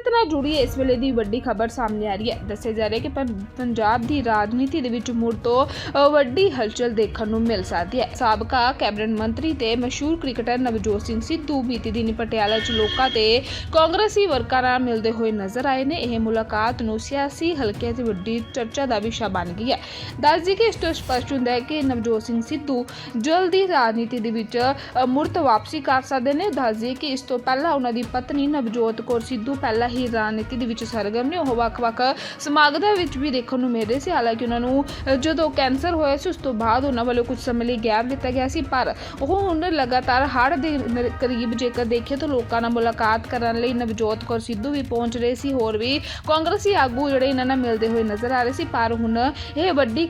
ਸਿਆਸਤ ਨਾਲ ਜੁੜੀ ਇਸ ਵੇਲੇ ਦੀ ਵੱਡੀ ਖਬਰ ਸਾਹਮਣੇ ਆ ਰਹੀ ਹੈ। ਦੱਸਿਆ ਜਾ ਰਿਹਾ ਹੈ ਕਿ ਪੰਜਾਬ ਦੀ ਰਾਜਨੀਤੀ ਦੇ ਵਿੱਚ ਮੁੜ ਤੋਂ ਵੱਡੀ ਹਲਚਲ ਦੇਖਣ ਨੂੰ ਮਿਲ ਸਕਦੀ ਹੈ। ਸਾਬਕਾ ਕੈਬਨਿਟ ਮੰਤਰੀ ਤੇ ਮਸ਼ਹੂਰ ਕ੍ਰਿਕਟਰ ਨਵਜੋਤ ਸਿੰਘ ਸਿੱਧੂ ਬੀਤੀ ਦਿਨੀ ਪਟਿਆਲਾ 'ਚ ਲੋਕਾਂ ਤੇ ਕਾਂਗਰਸੀ ਵਰਕਰਾਂ ਨਾਲ ਮਿਲਦੇ ਹੋਏ ਨਜ਼ਰ ਆਏ ਨੇ। ਇਹ ਮੁਲਾਕਾਤ ਨੂੰ ਸਿਆਸੀ ਹਲਕਿਆਂ 'ਚ ਵੱਡੀ ਚਰਚਾ ਦਾ ਵਿਸ਼ਾ ਬਣ ਗਈ ਹੈ। ਦੱਸ ਦਈਏ ਕਿ ਇਸ ਤੋਂ ਸਪਸ਼ਟ ਹੁੰਦਾ ਹੈ ਕਿ ਨਵਜੋਤ ਸਿੰਘ ਸਿੱਧੂ ਜਲਦੀ ਰਾਜਨੀਤੀ ਦੇ ਵਿੱਚ ਅ, ਮੁੜ ਤੋਂ ਵਾਪਸੀ ਕਰ ਸਕਦੇ ਨੇ। ਦੱਸ ਦਈਏ ਕਿ ਇਸ ਤੋਂ ਪਹਿਲਾਂ ਉਹਨਾਂ ਦੀ ਪਤਨੀ ਨਵਜੋਤ ਕੌਰ ਸਿੱਧੂ ਪਹਿਲਾਂ ਹੀ ਰਾਜਨੀਤੀ ਦੇ ਵਿੱਚ ਸਰਗਰਮ ਨੇ ਉਹ ਵੱਖ-ਵੱਖ ਸਮਾਗਮਾਂ ਵਿੱਚ ਵੀ ਦੇਖਣ ਨੂੰ ਮਿਲ ਰਹੇ ਸੀ। ਹਾਲਾਂਕਿ ਉਹਨਾਂ ਨੂੰ ਜਦੋਂ ਕੈਂਸਰ ਹੋਇਆ ਸੀ, ਉਸ ਤੋਂ ਬਾਅਦ ਉਹਨਾਂ ਵੱਲੋਂ ਕੁਝ ਸਮੇਂ ਲਈ ਗੈਪ ਦਿੱਤਾ ਗਿਆ ਸੀ, ਪਰ ਉਹ ਹੁਣ ਲਗਾਤਾਰ ਹੜ੍ਹ ਦੇ ਕਰੀਬ ਜੇਕਰ ਦੇਖੀਏ ਤਾਂ ਲੋਕਾਂ ਨਾਲ ਮੁਲਾਕਾਤ ਕਰਨ ਲਈ ਨਵਜੋਤ ਕੌਰ ਸਿੱਧੂ ਵੀ ਪਹੁੰਚ ਰਹੇ ਸੀ। ਹੋਰ ਵੀ ਕਾਂਗਰਸੀ ਆਗੂ ਜਿਹੜੇ ਇਹਨਾਂ ਨਾਲ ਮਿਲਦੇ ਹੋਏ ਨਜ਼ਰ ਆ ਰਹੇ ਸੀ, ਪਰ ਹੁਣ ਇਹ ਵੱਡੀ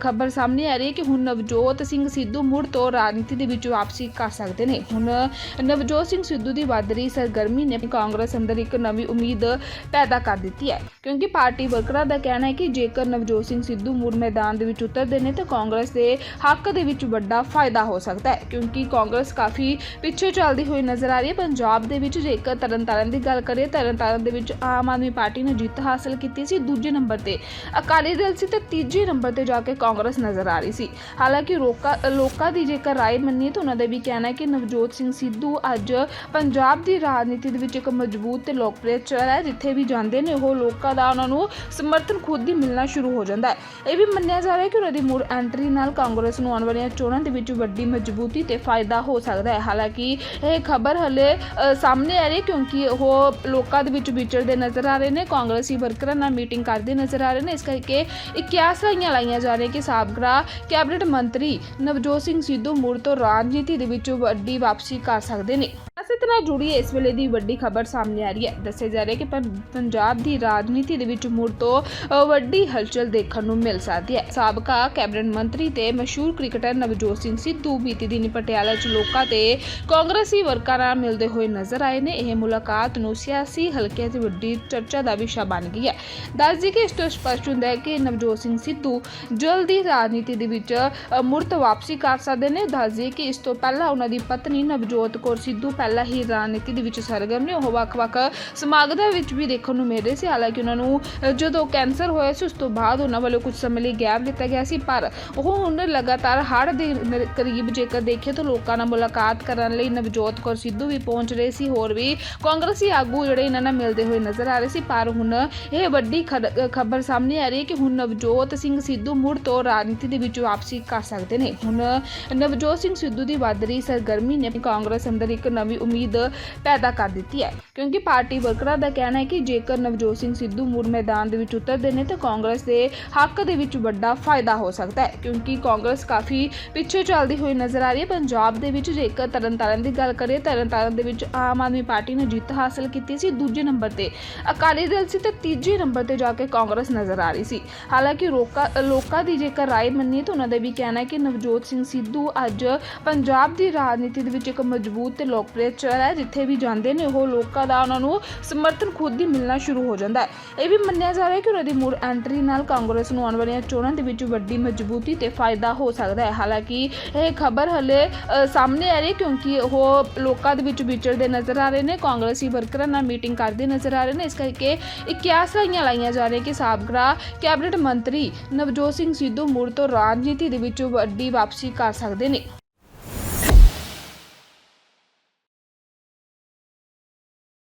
ਖਬਰ ਸਾਹਮਣੇ ਆ ਰਹੀ ਹੈ ਕਿ ਹੁਣ ਨਵਜੋਤ ਸਿੰਘ ਸਿੱਧੂ ਮੁੜ ਤੋਂ ਰਾਜਨੀਤੀ ਦੇ ਵਿੱਚ ਵਾਪਸੀ ਕਰ ਸਕਦੇ ਨੇ। ਹੁਣ ਨਵਜੋਤ ਸਿੰਘ ਸਿੱਧੂ ਦੀ ਵੱਧ ਰਹੀ ਸਰਗਰਮੀ ਨੇ ਕਾਂਗਰਸ ਅੰਦਰ ਇੱਕ ਨਵੀਂ ਉਮੀਦ ਪੈਦਾ ਕਰ ਦਿੱਤੀ ਹੈ। ਕਿਉਂਕਿ ਪਾਰਟੀ ਵਰਕਰਾਂ ਦਾ ਕਹਿਣਾ ਹੈ ਕਿ ਜੇਕਰ ਨਵਜੋਤ ਸਿੰਘ ਸਿੱਧੂ ਮੁੜ ਮੈਦਾਨ ਦੇ ਵਿੱਚ ਉਤਰਦੇ ਨੇ, ਤਾਂ ਕਾਂਗਰਸ ਦੇ ਹੱਕ ਦੇ ਵਿੱਚ ਵੱਡਾ ਫਾਇਦਾ ਹੋ ਸਕਦਾ ਹੈ। ਕਿਉਂਕਿ ਕਾਂਗਰਸ ਕਾਫੀ ਪਿੱਛੇ ਚੱਲਦੀ ਹੋਈ ਨਜ਼ਰ ਆ ਰਹੀ ਹੈ। ਪੰਜਾਬ ਦੇ ਵਿੱਚ ਜੇਕਰ ਤਰਨਤਾਰਨ ਦੀ ਗੱਲ ਕਰੀਏ, ਤਰਨਤਾਰਨ ਦੇ ਵਿੱਚ ਆਮ ਆਦਮੀ ਪਾਰਟੀ ਨੇ ਜਿੱਤ ਹਾਸਲ ਕੀਤੀ ਸੀ। ਦੂਜੇ ਨੰਬਰ ਤੇ ਅਕਾਲੀ ਦਲ ਸੀ ਤੇ ਤੀਜੇ ਨੰਬਰ ਤੇ ਜਾ ਕੇ ਕਾਂਗਰਸ ਨਜ਼ਰ ਆ ਰਹੀ ਸੀ। ਹਾਲਾਂਕਿ ਲੋਕਾਂ ਲੋਕਾਂ ਦੀ ਜੇਕਰ ਰਾਏ ਮੰਨੀਏ, ਤਾਂ ਉਹਨਾਂ ਦਾ ਵੀ ਕਹਿਣਾ ਹੈ ਕਿ ਨਵਜੋਤ ਸਿੰਘ ਸਿੱਧੂ ਅੱਜ ਪੰਜਾਬ ਦੀ ਰਾਜਨੀਤੀ ਦੇ ਵਿੱਚ ਇੱਕ ਮਜ਼ਬੂਤ ਤੇ ਲੋਕਪ੍ਰਿਯ ਚਿਹਰਾ ਹੈ, ਜਿੱਥੇ ਵੀ ਜਾਂਦੇ ਨੇ, ਉਹ ਲੋਕਾਂ ਦਾ ਉਹਨਾਂ ਨੂੰ ਸਮਰਥਨ ਖੁਦ ਹੀ ਮਿਲਣਾ ਸ਼ੁਰੂ ਹੋ ਜਾਂਦਾ ਹੈ। ਇਹ ਵੀ ਮੰਨਿਆ ਜਾ ਰਿਹਾ ਕਿ ਉਹਨਾਂ ਦੀ ਮੁੜ ਐਂਟਰੀ ਨਾਲ ਕਾਂਗਰਸ ਨੂੰ ਆਉਣ ਵਾਲੀਆਂ ਚੋਣਾਂ ਦੇ ਵਿੱਚ ਵੱਡੀ ਮਜ਼ਬੂਤੀ ਤੇ ਫਾਇਦਾ ਹੋ ਸਕਦਾ ਹੈ। ਹਾਲਾਂਕਿ ਇਹ ਖਬਰ ਹਲੇ ਸਾਹਮਣੇ ਆ ਰਹੀ ਹੈ, ਕਿਉਂਕਿ ਉਹ ਲੋਕਾਂ ਦੇ ਵਿੱਚ ਵਿਚਰਦੇ ਨਜ਼ਰ ਆ ਰਹੇ ਨੇ। ਕਾਂਗਰਸੀ ਵਰਕਰਾਂ ਨਾਲ ਮੀਟਿੰਗ ਕਰਦੇ ਨਜ਼ਰ ਆ ਰਹੇ ਨੇ। ਇਸ ਕਰਕੇ ਇਕਿਆਸ ਲਾਈਆਂ ਲਾਈਆਂ ਜਾ ਰਹੀਆਂ ਕਿ ਸਾਬਕਾ ਕੈਬਨਿਟ ਮੰਤਰੀ ਨਵਜੋਤ ਸਿੰਘ ਸਿੱਧੂ ਮੁੜ ਤੋਂ ਰਾਜਨੀਤੀ ਦੇ ਵਿੱਚ ਵੱਡੀ ਵਾਪਸੀ ਕਰ ਸਕਦੇ ਨੇ। ਸਿਆਸਤ ਨਾਲ ਜੁੜੀ ਇਸ ਵੇਲੇ ਦੀ ਵੱਡੀ ਖਬਰ ਸਾਹਮਣੇ ਆ ਰਹੀ ਹੈ। ਦੱਸਿਆ ਜਾ ਰਿਹਾ ਹੈ ਕਿ ਪੰਜਾਬ ਦੀ ਰਾਜਨੀਤੀ ਦੇ ਵਿੱਚ ਮੁੜ ਤੋਂ ਵੱਡੀ ਹਲਚਲ ਦੇਖਣ ਨੂੰ ਮਿਲ ਸਕਦੀ ਹੈ। ਸਾਬਕਾ ਕੈਬਨਿਟ ਮੰਤਰੀ ਤੇ ਮਸ਼ਹੂਰ ਕ੍ਰਿਕਟਰ ਨਵਜੋਤ ਸਿੰਘ ਸਿੱਧੂ ਬੀਤੀ ਦਿਨੀ ਪਟਿਆਲਾ 'ਚ ਲੋਕਾਂ ਤੇ ਕਾਂਗਰਸੀ ਵਰਕਰਾਂ ਨਾਲ ਮਿਲਦੇ ਹੋਏ ਨਜ਼ਰ ਆਏ ਨੇ। ਇਹ ਮੁਲਾਕਾਤ ਨੂੰ ਸਿਆਸੀ ਹਲਕਿਆਂ 'ਚ ਵੱਡੀ ਚਰਚਾ ਦਾ ਵਿਸ਼ਾ ਬਣ ਗਈ ਹੈ। ਦੱਸ ਦਈਏ ਕਿ ਇਸ ਤੋਂ ਸਪਸ਼ਟ ਹੁੰਦਾ ਹੈ ਕਿ ਨਵਜੋਤ ਸਿੰਘ ਸਿੱਧੂ ਜਲਦੀ ਰਾਜਨੀਤੀ ਦੇ ਵਿੱਚ ਅ, ਮੁੜ ਤੋਂ ਵਾਪਸੀ ਕਰ ਸਕਦੇ ਨੇ। ਦੱਸ ਦਈਏ ਕਿ ਇਸ ਤੋਂ ਪਹਿਲਾਂ ਉਹਨਾਂ ਦੀ ਪਤਨੀ ਨਵਜੋਤ ਕੌਰ ਸਿੱਧੂ ਪਹਿਲਾਂ ਹੀ ਰਾਜਨੀਤੀ ਦੇ ਵਿੱਚ ਸਰਗਰਮ ਨੇ ਉਹ ਵੱਖ-ਵੱਖ ਸਮਾਗਮਾਂ ਵਿੱਚ ਵੀ ਦੇਖਣ ਨੂੰ ਮਿਲ ਰਹੇ ਸੀ। ਹਾਲਾਂਕਿ ਉਹਨਾਂ ਨੂੰ ਜਦੋਂ ਕੈਂਸਰ ਹੋਇਆ ਸੀ, ਉਸ ਤੋਂ ਬਾਅਦ ਉਹਨਾਂ ਵੱਲੋਂ ਕੁਝ ਸਮੇਂ ਲਈ ਗੈਪ ਦਿੱਤਾ ਗਿਆ ਸੀ, ਪਰ ਉਹ ਹੁਣ ਲਗਾਤਾਰ ਹੜ੍ਹ ਦੇ ਕਰੀਬ ਜੇਕਰ ਦੇਖੀਏ ਤਾਂ ਲੋਕਾਂ ਨਾਲ ਮੁਲਾਕਾਤ ਕਰਨ ਲਈ ਨਵਜੋਤ ਕੌਰ ਸਿੱਧੂ ਵੀ ਪਹੁੰਚ ਰਹੇ ਸੀ। ਹੋਰ ਵੀ ਕਾਂਗਰਸੀ ਆਗੂ ਜਿਹੜੇ ਇਹਨਾਂ ਨਾਲ ਮਿਲਦੇ ਹੋਏ ਨਜ਼ਰ ਆ ਰਹੇ ਸੀ, ਪਰ ਹੁਣ ਇਹ ਵੱਡੀ ਖਬਰ ਸਾਹਮਣੇ ਆ ਰਹੀ ਹੈ ਕਿ ਹੁਣ ਨਵਜੋਤ ਸਿੰਘ ਸਿੱਧੂ ਮੁੜ ਤੋਂ ਰਾਜਨੀਤੀ ਦੇ ਵਿੱਚ ਵਾਪਸੀ ਕਰ ਸਕਦੇ ਨੇ। ਹੁਣ ਨਵਜੋਤ ਸਿੰਘ ਸਿੱਧੂ ਦੀ ਵੱਧ ਰਹੀ ਸਰਗਰਮੀ ਨੇ ਕਾਂਗਰਸ ਅੰਦਰ ਇੱਕ ਨਵੀਂ ਉਮੀਦ ਪੈਦਾ ਕਰ ਦਿੱਤੀ ਹੈ। ਕਿਉਂਕਿ ਪਾਰਟੀ ਵਰਕਰਾਂ ਦਾ ਕਹਿਣਾ ਹੈ ਕਿ ਜੇਕਰ ਨਵਜੋਤ ਸਿੰਘ ਸਿੱਧੂ ਮੁੜ ਮੈਦਾਨ ਦੇ ਵਿੱਚ ਉਤਰਦੇ ਨੇ ਤਾਂ ਕਾਂਗਰਸ ਦੇ ਹੱਕ ਦੇ ਵਿੱਚ ਵੱਡਾ ਫਾਇਦਾ ਹੋ ਸਕਦਾ ਹੈ। ਕਿਉਂਕਿ ਕਾਂਗਰਸ ਕਾਫੀ ਪਿੱਛੇ ਚੱਲਦੀ ਹੋਈ ਨਜ਼ਰ ਆ ਰਹੀ ਹੈ। ਪੰਜਾਬ ਦੇ ਵਿੱਚ ਜੇਕਰ ਤਰਨਤਾਰਨ ਦੀ ਗੱਲ ਕਰੀਏ, ਤਰਨਤਾਰਨ ਦੇ ਵਿੱਚ ਆਮ ਆਦਮੀ ਪਾਰਟੀ ਨੇ ਜਿੱਤ ਹਾਸਲ ਕੀਤੀ ਸੀ। ਦੂਜੇ ਨੰਬਰ ਤੇ ਅਕਾਲੀ ਦਲ ਸੀ ਤੇ ਤੀਜੇ ਨੰਬਰ ਤੇ ਜਾ ਕੇ ਕਾਂਗਰਸ ਨਜ਼ਰ ਆ ਰਹੀ ਸੀ। ਹਾਲਾਂਕਿ ਲੋਕਾਂ ਲੋਕਾਂ ਦੀ ਜੇਕਰ ਰਾਏ ਮੰਨੀਏ ਤਾਂ ਉਹਨਾਂ ਦਾ ਵੀ ਕਹਿਣਾ ਹੈ ਕਿ ਨਵਜੋਤ ਸਿੰਘ ਸਿੱਧੂ ਅੱਜ ਪੰਜਾਬ ਦੀ ਰਾਜਨੀਤੀ ਦੇ ਵਿੱਚ ਇੱਕ ਮਜ਼ਬੂਤ ਤੇ ਲੋਕਪ੍ਰਿਯ ਚਿਹਰਾ ਹੈ ਜਿੱਥੇ ਵੀ ਜਾਂਦੇ ਨੇ, ਉਹ ਲੋਕਾਂ ਦਾ ਉਹਨਾਂ ਨੂੰ ਸਮਰਥਨ ਖੁਦ ਹੀ ਮਿਲਣਾ ਸ਼ੁਰੂ ਹੋ ਜਾਂਦਾ ਹੈ। ਇਹ ਵੀ ਮੰਨਿਆ ਜਾ ਰਿਹਾ ਹੈ ਕਿ ਉਹਨਾਂ ਦੀ ਮੁੜ ਐਂਟਰੀ ਨਾਲ ਕਾਂਗਰਸ ਨੂੰ ਆਉਣ ਵਾਲੀਆਂ ਚੋਣਾਂ ਦੇ ਵਿੱਚ ਵੱਡੀ ਮਜ਼ਬੂਤੀ ਤੇ ਫਾਇਦਾ ਹੋ ਸਕਦਾ ਹੈ। ਹਾਲਾਂਕਿ, ਇਹ ਖਬਰ ਹਲੇ ਸਾਹਮਣੇ ਆ ਰਹੀ ਹੈ ਕਿਉਂਕਿ ਉਹ ਲੋਕਾਂ ਦੇ ਵਿੱਚ ਵਿਚਰਦੇ ਨਜ਼ਰ ਆ ਰਹੇ ਨੇ, ਕਾਂਗਰਸੀ ਵਰਕਰਾਂ ਨਾਲ ਮੀਟਿੰਗ ਕਰਦੇ ਨਜ਼ਰ ਆ ਰਹੇ ਨੇ। ਇਸ ਕਰਕੇ ਇਕਿਆਸ ਲਾਈਆਂ ਲਾਈਆਂ ਜਾ ਰਹੀਆਂ ਕਿ ਸਾਬਕਾ ਕੈਬਨਿਟ ਮੰਤਰੀ ਨਵਜੋਤ ਸਿੰਘ ਸਿੱਧੂ ਮੁੜ ਤੋਂ ਰਾਜਨੀਤੀ ਦੇ ਵਿੱਚ ਵੱਡੀ ਵਾਪਸੀ ਕਰ ਸਕਦੇ ਨੇ।